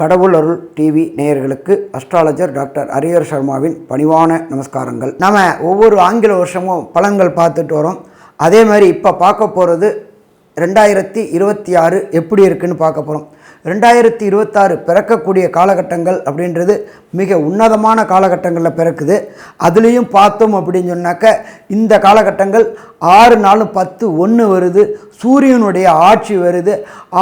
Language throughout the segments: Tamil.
கடவுள் அருள் டிவி நேயர்களுக்கு அஸ்ட்ராலஜர் டாக்டர் ஹரியர் சர்மாவின் பணிவான நமஸ்காரங்கள். நம்ம ஒவ்வொரு ஆங்கில வருஷமும் பலன்கள் பார்த்துட்டு வரோம். அதே மாதிரி இப்போ பார்க்க போகிறது ரெண்டாயிரத்தி இருபத்தி ஆறு எப்படி இருக்குன்னு பார்க்க போகிறோம் ரெண்டாயிரத்தி இருபத்தாறு பிறக்கக்கூடிய காலகட்டங்கள் அப்படின்றது மிக உன்னதமான காலகட்டங்களில் பிறக்குது. அதுலேயும் பார்த்தோம் அப்படின்னு சொன்னாக்க இந்த காலகட்டங்கள் ஆறு நாலு பத்து ஒன்று வருது சூரியனுடைய ஆட்சி வருது.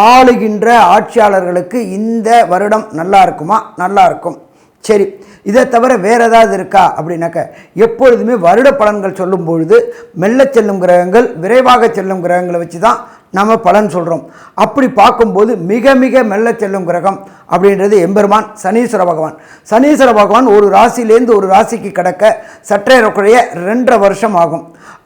ஆளுகின்ற ஆட்சியாளர்களுக்கு இந்த வருடம் நல்லா இருக்குமா? நல்லா இருக்கும். சரி இதை தவிர வேறு ஏதாவது இருக்கா? அப்படின்னாக்க எப்பொழுதுமே வருட பலன்கள் சொல்லும் பொழுது மெல்ல செல்லும் கிரகங்கள் விரைவாக செல்லும் கிரகங்களை வச்சு தான் நம்ம பலன் சொல்கிறோம் அப்படி பார்க்கும்போது மிக மிக மெல்ல செல்லும் கிரகம் அப்படின்றது எம்பெருமான் சனீஸ்வர பகவான். சனீஸ்வர பகவான் ஒரு ராசியிலேருந்து ஒரு ராசிக்கு கிடக்க சற்றேறக்குறைய ரெண்டரை வருஷம் ஆகும்.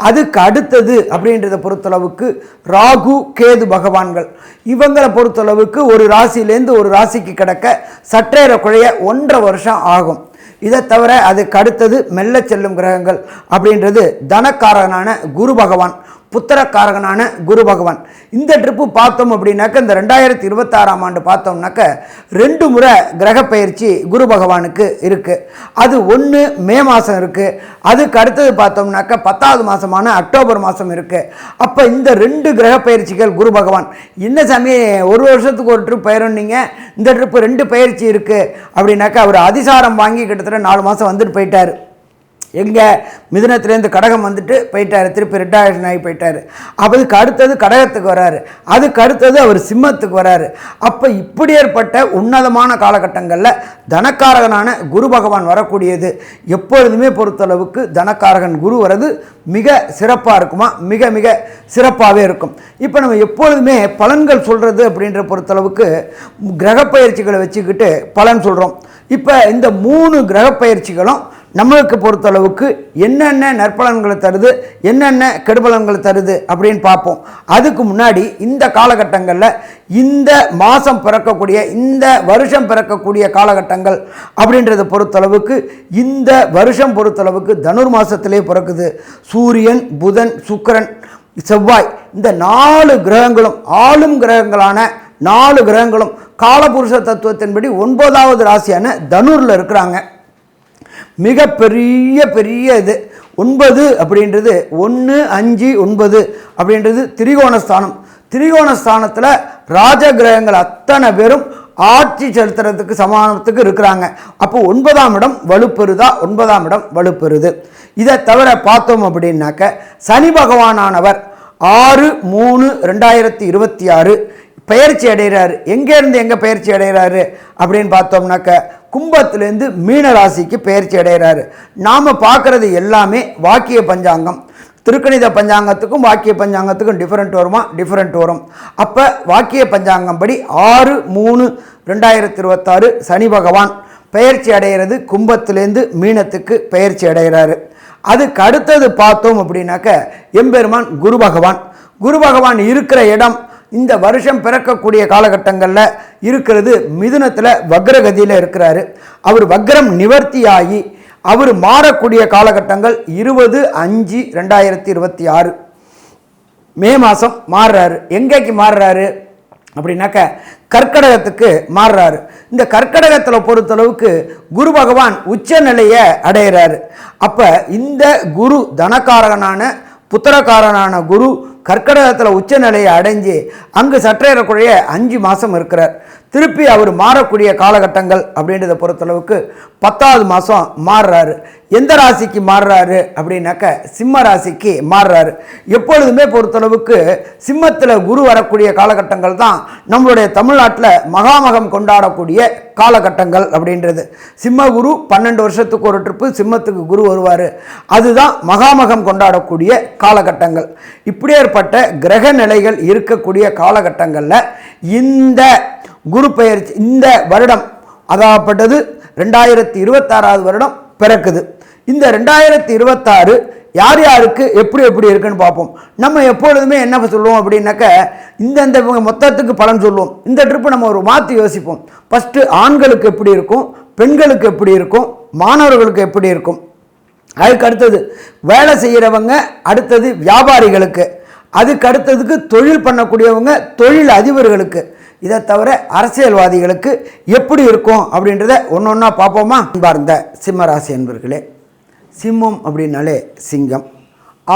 அதுக்கு அடுத்தது அப்படின்றத பொறுத்தளவுக்கு ராகு கேது பகவான்கள். இவங்களை பொறுத்தளவுக்கு ஒரு ராசியிலேருந்து ஒரு ராசிக்கு கிடக்க சற்றேறக்குறைய ஒன்றரை வருஷம் ஆகும். இதை தவிர அதுக்கு அடுத்தது மெல்ல செல்லும் கிரகங்கள் அப்படின்றது தனக்காரனான குரு பகவான். புத்திரக்காரகனான குரு பகவான். இந்த ட்ரிப்பு பார்த்தோம் அப்படின்னாக்க இந்த ரெண்டாயிரத்தி இருபத்தாறாம் ஆண்டு பார்த்தோம்னாக்க ரெண்டு முறை கிரக பயிற்சி குரு பகவானுக்கு இருக்குது அது ஒன்று மே மாதம் இருக்குது அதுக்கு அடுத்தது பார்த்தோம்னாக்க பத்தாவது மாதமான அக்டோபர் மாதம் இருக்குது அப்போ இந்த ரெண்டு கிரக பயிற்சிகள் குரு பகவான். என்ன சாமி ஒரு வருஷத்துக்கு ஒரு ட்ரிப் பயிரன்னீங்க இந்த ட்ரிப்பு ரெண்டு பயிற்சி இருக்குது அப்படின்னாக்கா அவர் அதிசாரம் வாங்கி கிட்டத்தட்ட நாலு மாதம் வந்துட்டு போயிட்டார். எங்கே மிதுனத்துலேருந்து கடகம் வந்துட்டு போயிட்டார். திருப்பி ரிட்டையர்ஷன் ஆகி போயிட்டார். அதுக்கு அடுத்தது கடகத்துக்கு வராரு. அதுக்கு அடுத்தது அவர் சிம்மத்துக்கு வராரு. அப்போ இப்படி ஏற்பட்ட உன்னதமான காலகட்டங்களில் தனக்காரகனான குரு பகவான் வரக்கூடியது. எப்பொழுதுமே பொறுத்தளவுக்கு தனக்காரகன் குரு வர்றது மிக சிறப்பாக இருக்குமா? மிக மிக சிறப்பாகவே இருக்கும். இப்போ நம்ம எப்பொழுதுமே பலன்கள் சொல்கிறது அப்படின்ற பொறுத்தளவுக்கு கிரகப்பயிற்சிகளை வச்சுக்கிட்டு பலன் சொல்கிறோம் இப்போ இந்த மூணு கிரகப்பயிற்சிகளும் நம்மளுக்கு பொறுத்தளவுக்கு என்னென்ன நற்பலன்களை தருது என்னென்ன கெடுபலன்களை தருது அப்படின்னு பார்ப்போம். அதுக்கு முன்னாடி இந்த காலகட்டங்களில் இந்த மாதம் பிறக்கக்கூடிய இந்த வருஷம் பிறக்கக்கூடிய காலகட்டங்கள் அப்படின்றத பொறுத்தளவுக்கு இந்த வருஷம் பொறுத்தளவுக்கு தனுர் மாதத்திலே பிறக்குது. சூரியன் புதன் சுக்கிரன் செவ்வாய் இந்த நாலு கிரகங்களும் ஆளும் கிரகங்களான நாலு கிரகங்களும் காலபுருஷ தத்துவத்தின்படி ஒன்பதாவது ராசியான தனுரில் இருக்கிறாங்க. மிக பெரிய பெரிய இது. ஒன்பது அப்படின்றது ஒன்று அஞ்சு ஒன்பது அப்படின்றது திரிகோணஸ்தானம். திரிகோணஸ்தானத்தில் ராஜகிரகங்கள் அத்தனை பேரும் ஆட்சி செலுத்துறதுக்கு சமானத்துக்கு இருக்கிறாங்க. அப்போ ஒன்பதாம் இடம் வலுப்பெறுதா? ஒன்பதாம் இடம் வலுப்பெறுது. இதை தவிர பார்த்தோம் அப்படின்னாக்க சனி பகவானானவர் ஆறு மூணு ரெண்டாயிரத்தி இருபத்தி ஆறு பயிற்சி அடைகிறாரு. எங்கேருந்து எங்கே பயிற்சி அடைகிறாரு அப்படின்னு பார்த்தோம்னாக்க கும்பத்துலேருந்து மீன ராசிக்கு பயிற்சி அடைகிறாரு. நாம் பார்க்குறது எல்லாமே வாக்கிய பஞ்சாங்கம். திருக்கணித பஞ்சாங்கத்துக்கும் வாக்கிய பஞ்சாங்கத்துக்கும் டிஃப்ரெண்ட் வருமா? டிஃப்ரெண்ட் வரும். அப்போ வாக்கிய பஞ்சாங்கம் படி ஆறு மூணு ரெண்டாயிரத்தி இருபத்தாறு சனி பகவான் பயிற்சி அடைகிறது கும்பத்துலேருந்து மீனத்துக்கு பயிற்சி அடைகிறாரு. அதுக்கு அடுத்தது பார்த்தோம் அப்படின்னாக்க எம்பெருமான் குரு பகவான். குரு பகவான் இருக்கிற இடம் இந்த வருஷம் பிறக்கக்கூடிய காலகட்டங்களில் இருக்கிறது மிதுனத்தில் வக்ரகதியில் இருக்கிறாரு. அவர் வக்ரம் நிவர்த்தியாகி அவர் மாறக்கூடிய காலகட்டங்கள் இருபது அஞ்சு ரெண்டாயிரத்தி இருபத்தி ஆறு. மே மாதம் மாறுறாரு. எங்கேக்கு மாறுறாரு? அப்படின்னாக்க கற்கடகத்துக்கு மாறுறாரு. இந்த கற்கடகத்தில் பொறுத்தளவுக்கு குரு பகவான் உச்ச நிலையை அடையிறாரு. அப்போ இந்த குரு தனக்காரகனான புத்திரக்காரனான குரு கர்க்கடகத்தில் உச்ச நிலையை அடைஞ்சு அங்கு சற்றேறக்குறைய அஞ்சு மாதம் இருக்கிறார். திருப்பி அவர் மாறக்கூடிய காலகட்டங்கள் அப்படின்றத பொறுத்தளவுக்கு பத்தாவது மாதம் மாறுறாரு. எந்த ராசிக்கு மாறுறாரு அப்படின்னாக்க சிம்ம ராசிக்கு மாறுறாரு. எப்பொழுதுமே பொறுத்தளவுக்கு சிம்மத்தில் குரு வரக்கூடிய காலகட்டங்கள் தான் நம்மளுடைய தமிழ்நாட்டில் மகாமகம் கொண்டாடக்கூடிய காலகட்டங்கள் அப்படின்றது. சிம்ம குரு பன்னெண்டு வருஷத்துக்கு ஒரு ட்ரிப்பு சிம்மத்துக்கு குரு வருவார். அதுதான் மகாமகம் கொண்டாடக்கூடிய காலகட்டங்கள். இப்படியேற்பட்ட கிரக நிலைகள் இருக்கக்கூடிய காலகட்டங்களில் இந்த குரு பெயர்ச்சி இந்த வருடம் அதாகப்பட்டது ரெண்டாயிரத்தி இருபத்தாறாவது வருடம் பிறக்குது. இந்த ரெண்டாயிரத்தி இருபத்தாறு யார் யாருக்கு எப்படி எப்படி இருக்குன்னு பார்ப்போம். நம்ம எப்பொழுதுமே என்ன சொல்லுவோம் அப்படின்னாக்க இந்தந்த இவங்க மொத்தத்துக்கு பலன் சொல்லுவோம். இந்த ட்ரிப்பு நம்ம ஒரு மாற்றி யோசிப்போம். ஃபஸ்ட்டு ஆண்களுக்கு எப்படி இருக்கும் பெண்களுக்கு எப்படி இருக்கும் மாணவர்களுக்கு எப்படி இருக்கும். அதுக்கு அடுத்தது வேலை செய்கிறவங்க அடுத்தது வியாபாரிகளுக்கு. அதுக்கு அடுத்ததுக்கு தொழில் பண்ணக்கூடியவங்க தொழில் அதிபர்களுக்கு. இதை தவிர அரசியல்வாதிகளுக்கு எப்படி இருக்கும் அப்படின்றத ஒன்று ஒன்றா பார்ப்போமா? அன்பார்ந்த சிம்மராசி என்பர்களே சிம்மம் அப்படின்னாலே சிங்கம்.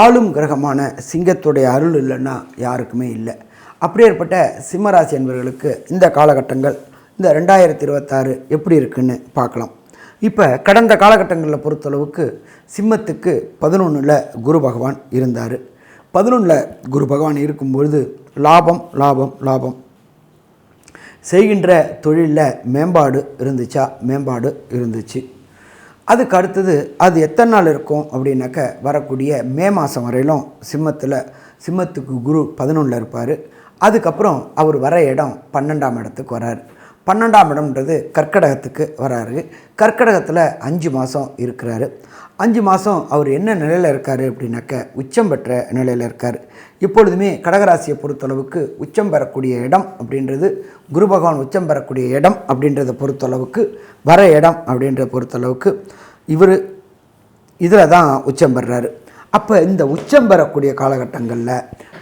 ஆளும் கிரகமான சிங்கத்துடைய அருள் இல்லைன்னா யாருக்குமே இல்லை. அப்படியேற்பட்ட சிம்மராசி என்பவர்களுக்கு இந்த காலகட்டங்கள் இந்த ரெண்டாயிரத்தி இருபத்தாறு எப்படி இருக்குன்னு பார்க்கலாம். இப்போ கடந்த காலகட்டங்களில் பொறுத்தளவுக்கு சிம்மத்துக்கு பதினொன்றில் குரு பகவான் இருந்தார். பதினொன்றில் குரு பகவான் இருக்கும்பொழுது லாபம் லாபம் லாபம். செய்கின்ற தொழிலில் மேம்பாடு இருந்துச்சா? மேம்பாடு இருந்துச்சு. அதுக்கு அடுத்தது அது எத்தனை நாள் இருக்கும் அப்படின்னாக்க வரக்கூடிய மே மாதம் வரையிலும் சிம்மத்தில் சிம்மத்துக்கு குரு பதினொன்றில் இருப்பார். அதுக்கப்புறம் அவர் வர இடம் பன்னெண்டாம் இடத்துக்கு வரார். பன்னெண்டாம் இடம்ன்றது கற்கடகத்துக்கு வராரு. கற்கடகத்தில் அஞ்சு மாதம் இருக்கிறாரு. அஞ்சு மாதம் அவர் என்ன நிலையில் இருக்கார் அப்படின்னாக்க உச்சம் பெற்ற நிலையில் இருக்கார். எப்பொழுதுமே கடகராசியை பொறுத்தளவுக்கு உச்சம் பெறக்கூடிய இடம் அப்படின்றது குரு பகவான் உச்சம் பெறக்கூடிய இடம் அப்படின்றத பொறுத்தளவுக்கு வர இடம் அப்படின்றத பொறுத்தளவுக்கு இவர் இதில் தான் உச்சம் பெறுறாரு அப்போ இந்த உச்சம் பெறக்கூடிய காலகட்டங்களில்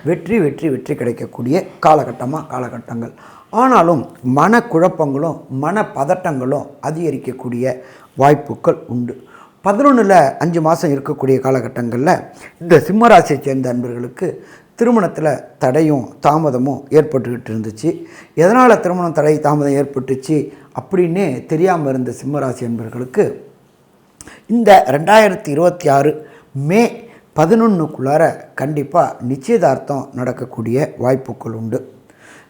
வெற்றி வெற்றி வெற்றி கிடைக்கக்கூடிய காலகட்டமாக காலகட்டங்கள்? ஆனாலும் மனக்குழப்பங்களும் மன பதட்டங்களும் அதிகரிக்கக்கூடிய வாய்ப்புகள் உண்டு. பதினொன்றில் அஞ்சு மாதம் இருக்கக்கூடிய காலகட்டங்களில் இந்த சிம்மராசியை சேர்ந்த அன்பர்களுக்கு திருமணத்தில் தடையும் தாமதமும் ஏற்பட்டுக்கிட்டு இருந்துச்சு எதனால் திருமணம் தடை தாமதம் ஏற்பட்டுச்சு அப்படின்னு தெரியாமல் இருந்த சிம்மராசி அன்பர்களுக்கு இந்த ரெண்டாயிரத்தி இருபத்தி ஆறு மே பதினொன்றுக்குள்ளார கண்டிப்பாக நிச்சயதார்த்தம் நடக்கக்கூடிய வாய்ப்புகள் உண்டு.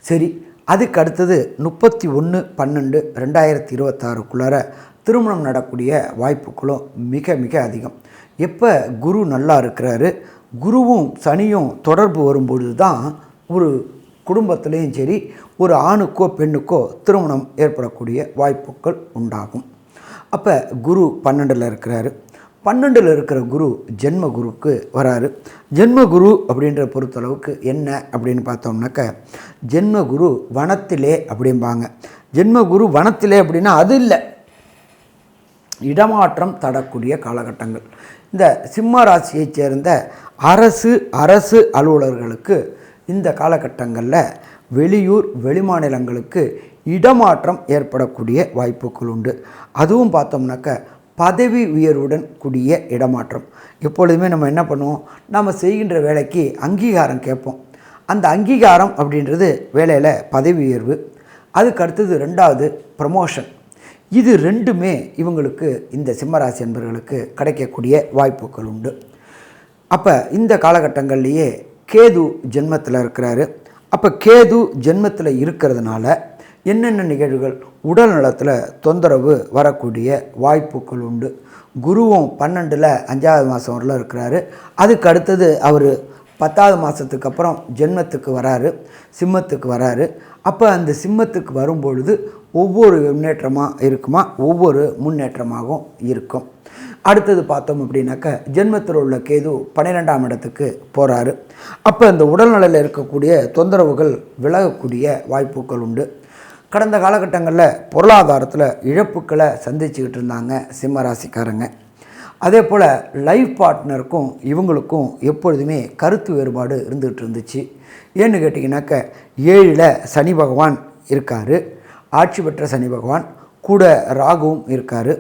சரி அதுக்கு அடுத்தது முப்பத்தி ஒன்று பன்னெண்டு ரெண்டாயிரத்தி இருபத்தாறுக்குள்ளார திருமணம் நடக்கூடிய வாய்ப்புகளும் மிக மிக அதிகம். எப்போ குரு நல்லா இருக்கிறாரு குருவும் சனியும் தொடர்பு வரும்பொழுது தான் ஒரு குடும்பத்துலேயும் சரி ஒரு ஆணுக்கோ பெண்ணுக்கோ திருமணம் ஏற்படக்கூடிய வாய்ப்புகள் உண்டாகும். அப்போ குரு பன்னெண்டில் இருக்கிறாரு. பன்னெண்டில் இருக்கிற குரு ஜென்ம குருக்கு வராரு. ஜென்ம குரு அப்படின்ற பொறுத்தளவுக்கு என்ன அப்படின்னு பார்த்தோம்னாக்க ஜென்ம குரு வனத்திலே அப்படிம்பாங்க. ஜென்ம குரு வனத்திலே அப்படின்னா அது இல்லை. இடமாற்றம் தடக்கூடிய காலகட்டங்கள். இந்த சிம்ம ராசியைச் சேர்ந்த அரசு அரசு அலுவலர்களுக்கு இந்த காலகட்டங்களில் வெளியூர் வெளிமாநிலங்களுக்கு இடமாற்றம் ஏற்படக்கூடிய வாய்ப்புகள் உண்டு. அதுவும் பார்த்தோம்னாக்க பதவி உயர்வுடன் கூடிய இடமாற்றம். எப்பொழுதுமே நம்ம என்ன பண்ணுவோம்? நம்ம செய்கின்ற வேலைக்கு அங்கீகாரம் கேட்போம். அந்த அங்கீகாரம் அப்படின்றது வேலையில் பதவி உயர்வு அதுக்கு அடுத்தது ரெண்டாவது ப்ரமோஷன் இது ரெண்டுமே இவங்களுக்கு இந்த சிம்மராசி என்பவர்களுக்கு கிடைக்கக்கூடிய வாய்ப்புகள் உண்டு. அப்போ இந்த காலகட்டங்கள்லேயே கேது ஜென்மத்தில் இருக்கிறாரு. அப்போ கேது ஜென்மத்தில் இருக்கிறதுனால என்னென்ன நிகழ்வுகள் உடல் நலத்தில் தொந்தரவு வரக்கூடிய வாய்ப்புகள் உண்டு. குருவும் பன்னெண்டில் அஞ்சாவது மாதம் வரல இருக்கிறாரு. அதுக்கு அடுத்தது அவர் பத்தாவது மாதத்துக்கு அப்புறம் ஜென்மத்துக்கு வராரு சிம்மத்துக்கு வராரு. அப்போ அந்த சிம்மத்துக்கு வரும்பொழுது ஒவ்வொரு முன்னேற்றமாக இருக்குமா? ஒவ்வொரு முன்னேற்றமாகவும் இருக்கும். அடுத்தது பார்த்தோம் அப்படின்னாக்க ஜென்மத்தில் உள்ள கேது பன்னிரெண்டாம் இடத்துக்கு போகிறாரு அப்போ இந்த உடல்நலையில் இருக்கக்கூடிய தொந்தரவுகள் விலகக்கூடிய வாய்ப்புகள் உண்டு. கடந்த காலகட்டங்களில் பொருளாதாரத்தில் இழப்புக்களை சந்திச்சுக்கிட்டு இருந்தாங்க சிம்ம ராசிக்காரங்க. அதே போல் லைஃப் பார்ட்னருக்கும் இவங்களுக்கும் எப்பொழுதுமே கருத்து வேறுபாடு இருந்துகிட்டு இருந்துச்சு. ஏன்னு கேட்டிங்கனாக்க ஏழில் சனி பகவான் இருக்கார். ஆட்சி பெற்ற சனி பகவான் கூட ராகுவும் இருக்கார்.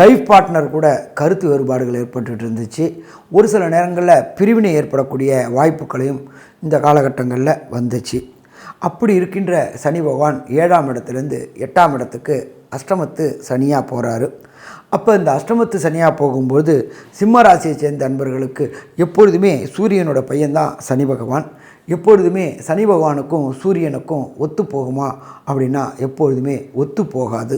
லைஃப் பார்ட்னர் கூட கருத்து வேறுபாடுகள் ஏற்பட்டுட்டு இருந்துச்சு. ஒரு சில நேரங்களில் பிரிவினை ஏற்படக்கூடிய வாய்ப்புகளையும் இந்த காலகட்டங்களில் வந்துச்சு. அப்படி இருக்கின்ற சனி பகவான் ஏழாம் இடத்துலேருந்து எட்டாம் இடத்துக்கு அஷ்டமத்து சனியாக போகிறாரு அப்போ இந்த அஷ்டமத்து சனியாக போகும்போது சிம்ம ராசியை சேர்ந்த அன்பர்களுக்கு எப்பொழுதுமே சூரியனோட பையன்தான் சனி பகவான். எப்பொழுதுமே சனி பகவானுக்கும் சூரியனுக்கும் ஒத்து போகுமா அப்படின்னா எப்பொழுதுமே ஒத்து போகாது.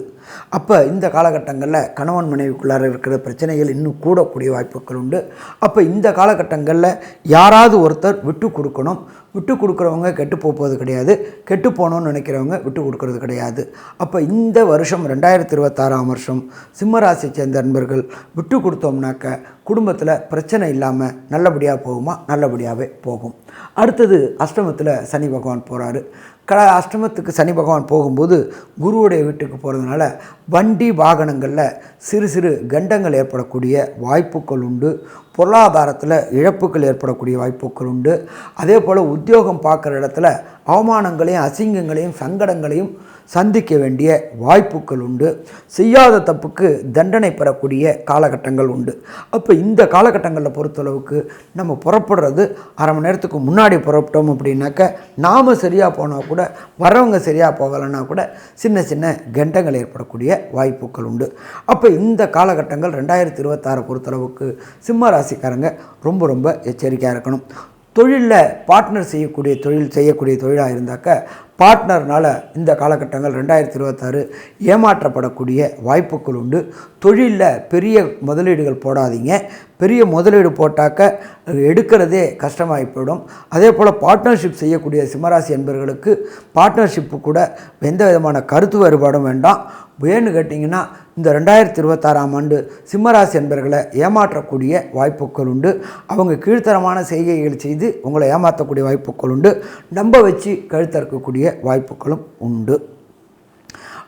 அப்போ இந்த காலகட்டங்களில் கணவன் மனைவிக்குள்ளார இருக்கிற பிரச்சனைகள் இன்னும் கூடக்கூடிய வாய்ப்புகள் உண்டு. அப்போ இந்த காலகட்டங்களில் யாராவது ஒருத்தர் விட்டு கொடுக்கணும். விட்டு கொடுக்குறவங்க கெட்டு போவது கிடையாது. கெட்டு போகணும்னு நினைக்கிறவங்க விட்டு கொடுக்கறது கிடையாது. அப்போ இந்த வருஷம் ரெண்டாயிரத்தி இருபத்தாறாம் வருஷம் சிம்மராசி சேர்ந்த நண்பர்கள் விட்டு கொடுத்தோம்னாக்க குடும்பத்தில் பிரச்சனை இல்லாமல் நல்லபடியாக போகுமா? நல்லபடியாகவே போகும். அடுத்தது அஷ்டமத்தில் சனி பகவான் போகிறாரு கட அஷ்டமத்துக்கு சனி பகவான் போகும்போது குருவுடைய வீட்டுக்கு போகிறதுனால வண்டி வாகனங்களில் சிறு சிறு கண்டங்கள் ஏற்படக்கூடிய வாய்ப்புகள் உண்டு. பொருளாதாரத்தில் இழப்புகள் ஏற்படக்கூடிய வாய்ப்புகள் உண்டு. அதே போல் உத்தியோகம் பார்க்குற இடத்துல அவமானங்களையும் அசிங்கங்களையும் சங்கடங்களையும் சந்திக்க வேண்டிய வாய்ப்புகள் உண்டு. செய்யாத தப்புக்கு தண்டனை பெறக்கூடிய காலகட்டங்கள் உண்டு. அப்போ இந்த காலகட்டங்களில் பொறுத்தளவுக்கு நம்ம புறப்படுறது அரை மணி நேரத்துக்கு முன்னாடி புறப்பட்டோம் அப்படின்னாக்க நாம் சரியாக போனால் கூட வரவங்க சரியாக போகலைன்னா கூட சின்ன சின்ன கண்டங்கள் ஏற்படக்கூடிய வாய்ப்புகள் உண்டு. அப்போ இந்த காலகட்டங்கள் ரெண்டாயிரத்தி இருபத்தாறு பொறுத்தளவுக்கு சிம்ம ராசிக்காரங்க ரொம்ப ரொம்ப எச்சரிக்கையாக இருக்கணும். தொழிலில் பார்ட்னர் செய்யக்கூடிய தொழில் செய்யக்கூடிய தொழிலாக இருந்தாக்க பார்ட்னர்னால் இந்த காலகட்டங்கள் ரெண்டாயிரத்தி இருபத்தாறு ஏமாற்றப்படக்கூடிய வாய்ப்புகள் உண்டு. தொழிலில் பெரிய முதலீடுகள் போடாதீங்க. பெரிய முதலீடு போட்டாக்க எடுக்கிறதே கஷ்டமாகி போயிடும் அதே போல் பார்ட்னர்ஷிப் செய்யக்கூடிய சிம்மராசி என்பவர்களுக்கு பார்ட்னர்ஷிப்பு கூட எந்த விதமான கருத்து வேறுபாடும் வேண்டாம். ஏன்னு கேட்டிங்கன்னா இந்த ரெண்டாயிரத்தி இருபத்தாறாம் ஆண்டு சிம்மராசி என்பர்களை ஏமாற்றக்கூடிய வாய்ப்புகள் உண்டு. அவங்க கீழ்த்தரமான செய்கைகள் செய்து உங்களை ஏமாற்றக்கூடிய வாய்ப்புகள் உண்டு. நம்ப வச்சு கழுத்தறுக்கக்கூடிய வாய்ப்புகளும் உண்டு.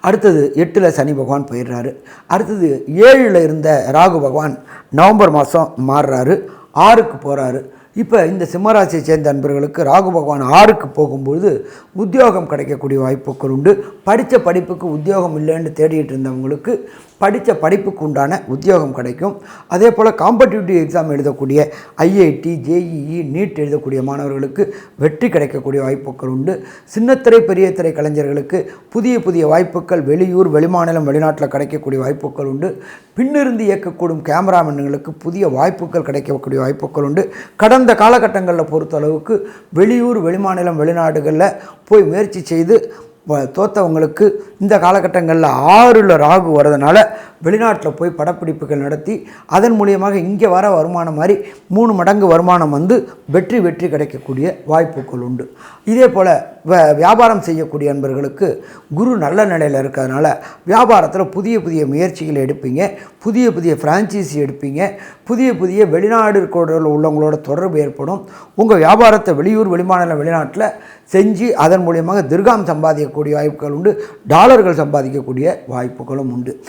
அடுத்தது எட்டில் சனி பகவான் போயிடுறாரு. அடுத்தது ஏழில் இருந்த ராகு பகவான் நவம்பர் மாதம் மாறுறாரு. ஆறுக்கு போகிறாரு இப்போ இந்த சிம்மராசியை சேர்ந்த அன்பர்களுக்கு ராகு பகவான் ஆறுக்கு போகும்பொழுது உத்தியோகம் கிடைக்கக்கூடிய வாய்ப்புகள் உண்டு. படித்த படிப்புக்கு உத்தியோகம் இல்லைன்னு தேடிட்டு இருந்தவங்களுக்கு படித்த படிப்புக்கு உண்டான உத்தியோகம் கிடைக்கும். அதே போல் காம்படிட்டிவ் எக்ஸாம் எழுதக்கூடிய ஐஐடி ஜேஇஇ நீட் எழுதக்கூடிய மாணவர்களுக்கு வெற்றி கிடைக்கக்கூடிய வாய்ப்புகள் உண்டு. சின்னத்திரை பெரிய திரை கலைஞர்களுக்கு புதிய புதிய வாய்ப்புகள் வெளியூர் வெளிமாநிலம் வெளிநாட்டில் கிடைக்கக்கூடிய வாய்ப்புகள் உண்டு. பின்னிருந்து இயக்கக்கூடும் கேமராமேன்களுக்கு புதிய வாய்ப்புகள் கிடைக்கக்கூடிய வாய்ப்புகள் உண்டு. கடந்த காலகட்டங்களில் பொறுத்தளவுக்கு வெளியூர் வெளிமாநிலம் வெளிநாடுகளில் போய் முயற்சி செய்து தோத்தவங்களுக்கு இந்த காலகட்டங்களில் ஆறில் ராகு வரதுனால வெளிநாட்டில் போய் படப்பிடிப்புகள் நடத்தி அதன் மூலியமாக இங்கே வர வருமானம் மாதிரி மூணு மடங்கு வருமானம் வந்து வெற்றி வெற்றி கிடைக்கக்கூடிய வாய்ப்புகள் உண்டு. இதே போல் வ- வியாபாரம் செய்யக்கூடிய நண்பர்களுக்கு குரு நல்ல நிலையில் இருக்கிறதுனால வியாபாரத்தில் புதிய புதிய முயற்சிகளை எடுப்பீங்க புதிய புதிய ஃப்ரான்ச்சைசி எடுப்பீங்க புதிய புதிய வெளிநாடு உள்ளவங்களோட தொடர்பு ஏற்படும். உங்கள் வியாபாரத்தை வெளியூர் வெளிமாநில வெளிநாட்டில் செஞ்சு அதன் மூலியமாக திருகாம் சம்பாதிக்கக்கூடிய வாய்ப்புகள் உண்டு டாலர்கள் சம்பாதிக்கக்கூடிய வாய்ப்புகளும் உண்டு.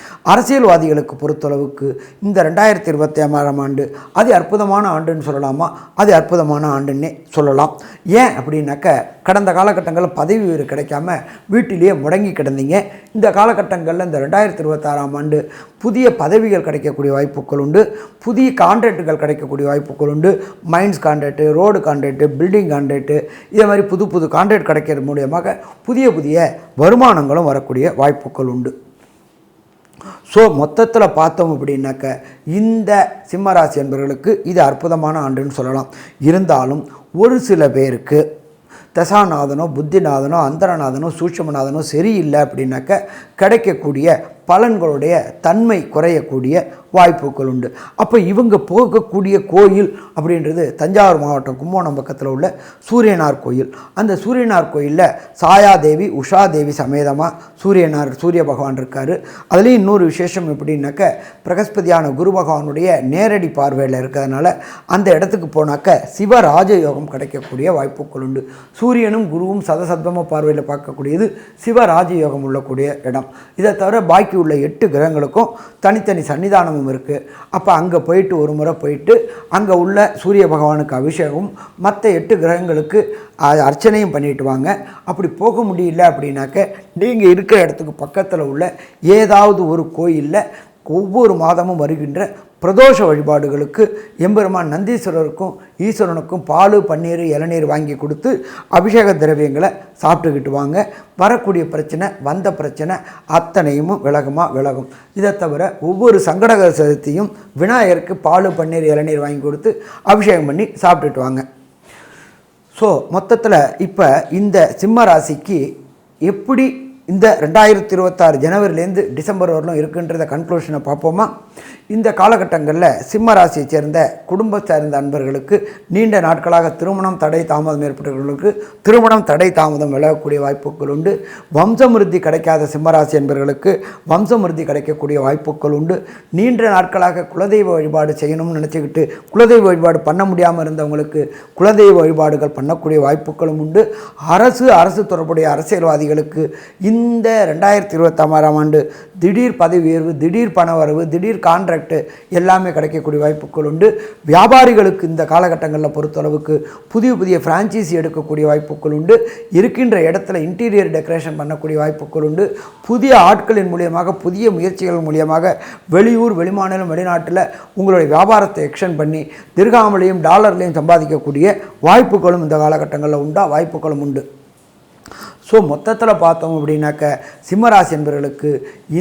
அரசியல்வாதிகளுக்கு பொறுத்தளவுக்கு இந்த ரெண்டாயிரத்தி இருபத்தி ஆறாம் ஆண்டு அது அற்புதமான ஆண்டுன்னு சொல்லலாமா? அது அற்புதமான ஆண்டுன்னே சொல்லலாம். ஏன் அப்படின்னாக்க கடந்த காலகட்டங்களில் பதவி உயர்வு கிடைக்காம வீட்டிலேயே முடங்கி கிடந்தீங்க. இந்த காலகட்டங்களில் இந்த ரெண்டாயிரத்தி இருபத்தாறாம் ஆண்டு புதிய பதவிகள் கிடைக்கக்கூடிய வாய்ப்புகள் உண்டு. புதிய கான்ட்ராக்டுகள் கிடைக்கக்கூடிய வாய்ப்புகள் உண்டு. Mines contract road contract building contract இதே மாதிரி புது புது கான்ட்ராக்ட் கிடைக்கிறது மூலியமாக புதிய புதிய வருமானங்களும் வரக்கூடிய வாய்ப்புகள் உண்டு. ஸோ மொத்தத்தில் பார்த்தோம் அப்படின்னாக்க இந்த சிம்மராசி என்பவர்களுக்கு இது அற்புதமான ஆண்டுன்னு சொல்லலாம். இருந்தாலும் ஒரு சில பேருக்கு தசாநாதனோ புத்திநாதனோ அந்தரநாதனோ சூட்சமநாதனோ சரியில்லை அப்படின்னாக்க கிடைக்கக்கூடிய பலன்களுடைய தன்மை குறையக்கூடிய வாய்ப்புகள் உண்டு. அப்போ இவங்க போகக்கூடிய கோயில் அப்படின்றது தஞ்சாவூர் மாவட்டம் கும்போணம் பக்கத்தில் உள்ள சூரியனார் கோயில். அந்த சூரியனார் கோயிலில் சாயாதேவி உஷாதேவி சமேதமாக சூரியனார் சூரிய பகவான் இருக்கார். அதுலேயும் இன்னொரு விசேஷம் எப்படின்னாக்க பிரகஸ்பதியான குரு பகவானுடைய நேரடி பார்வையில் இருக்கிறதுனால அந்த இடத்துக்கு போனாக்க சிவராஜ யோகம் கிடைக்கக்கூடிய வாய்ப்புகள் உண்டு. சூரியனும் குருவும் சதசத்வம பார்வையில் பார்க்கக்கூடியது சிவராஜ யோகம் உள்ளக்கூடிய இடம். இதை தவிர பாக்கி உள்ள எட்டு கிரகங்களுக்கும் தனித்தனி சன்னிதானமும் இருக்குது அப்போ அங்கே போயிட்டு ஒரு முறை போயிட்டு அங்கே உள்ள சூரிய பகவானுக்கு அபிஷேகமும் மற்ற எட்டு கிரகங்களுக்கு அர்ச்சனையும் பண்ணிட்டு வாங்க. அப்படி போக முடியல அப்படின்னாக்க நீங்கள் இருக்கிற இடத்துக்கு பக்கத்தில் உள்ள ஏதாவது ஒரு கோயிலில் ஒவ்வொரு மாதமும் வருகின்ற பிரதோஷ வழிபாடுகளுக்கு எம்பெருமான் நந்தீஸ்வரருக்கும் ஈஸ்வரனுக்கும் பால் பன்னீர் இளநீர் வாங்கி கொடுத்து அபிஷேக திரவியங்களை சாப்பிட்டுக்கிட்டு வாங்க. வரக்கூடிய பிரச்சனை வந்த பிரச்சனை அத்தனையும் விலகுமா விலகும். இதை தவிர ஒவ்வொரு சங்கடகர சதுர்த்தியும் விநாயகருக்கு பால் பன்னீர் இளநீர் வாங்கி கொடுத்து அபிஷேகம் பண்ணி சாப்பிட்டுட்டு வாங்க. ஸோ மொத்தத்தில் இப்போ இந்த சிம்ம ராசிக்கு எப்படி இந்த ரெண்டாயிரத்தி இருபத்தாறு ஜனவரிலேருந்து டிசம்பர் வரலும் இருக்குன்றத கன்க்ளூஷனை பார்ப்போமா? இந்த காலகட்டங்களில் சிம்ம ராசியைச் சேர்ந்த குடும்ப சார்ந்த அன்பர்களுக்கு நீண்ட நாட்களாக திருமணம் தடை தாமதம் ஏற்பட்டவர்களுக்கு திருமணம் தடை தாமதம் விலகக்கூடிய வாய்ப்புகள் உண்டு. வம்சமிருத்தி கிடைக்காத சிம்மராசி என்பவர்களுக்கு வம்சமிருத்தி கிடைக்கக்கூடிய வாய்ப்புகள் உண்டு. நீண்ட நாட்களாக குலதெய்வ வழிபாடு செய்யணும்னு நினச்சிக்கிட்டு குலதெய்வ வழிபாடு பண்ண முடியாமல் இருந்தவங்களுக்கு குலதெய்வ வழிபாடுகள் பண்ணக்கூடிய வாய்ப்புகளும் உண்டு. அரசு அரசு தொடர்புடைய அரசியல்வாதிகளுக்கு இந்த ரெண்டாயிரத்தி இருபத்தாறாம் ஆண்டு திடீர் பதவி உயர்வு திடீர் பணவரவு திடீர் கான்ட்ராக்ட் எல்லாமே கிடைக்கக்கூடிய வாய்ப்புகள் உண்டு. வியாபாரிகளுக்கு இந்த காலகட்டங்களில் பொறுத்தளவுக்கு புதிய புதிய ஃப்ரான்ச்சைஸி எடுக்கக்கூடிய வாய்ப்புகள் உண்டு. இருக்கின்ற இடத்துல இன்டீரியர் டெக்கரேஷன் பண்ணக்கூடிய வாய்ப்புகள் உண்டு. புதிய ஆட்களின் மூலியமாக புதிய முயற்சிகள் மூலியமாக வெளியூர் வெளிமாநிலம் வெளிநாட்டில் உங்களுடைய வியாபாரத்தை எக்ஷன் பண்ணி திருகாமலையும் டாலர்லையும் சம்பாதிக்கக்கூடிய வாய்ப்புகளும் இந்த காலகட்டங்களில் உண்டா? வாய்ப்புகளும் உண்டு. ஸோ மொத்தத்தில் பார்த்தோம் அப்படின்னாக்க சிம்மராசி என்பவர்களுக்கு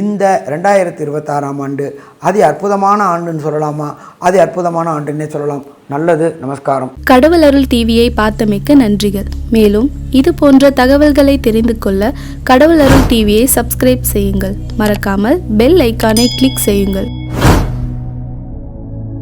இந்த ரெண்டாயிரத்தி இருபத்தாறாம் ஆண்டு அதி அற்புதமான ஆண்டுன்னு சொல்லலாமா? அதி அற்புதமான ஆண்டுன்னே சொல்லலாம். நல்லது. நமஸ்காரம். கடவுள் அருள் டிவியை பார்த்தமைக்க நன்றிகள். மேலும் இது போன்ற தகவல்களை தெரிந்து கொள்ள கடவுள் அருள் டிவியை சப்ஸ்கிரைப் செய்யுங்கள். மறக்காமல் பெல் ஐக்கானை கிளிக் செய்யுங்கள்.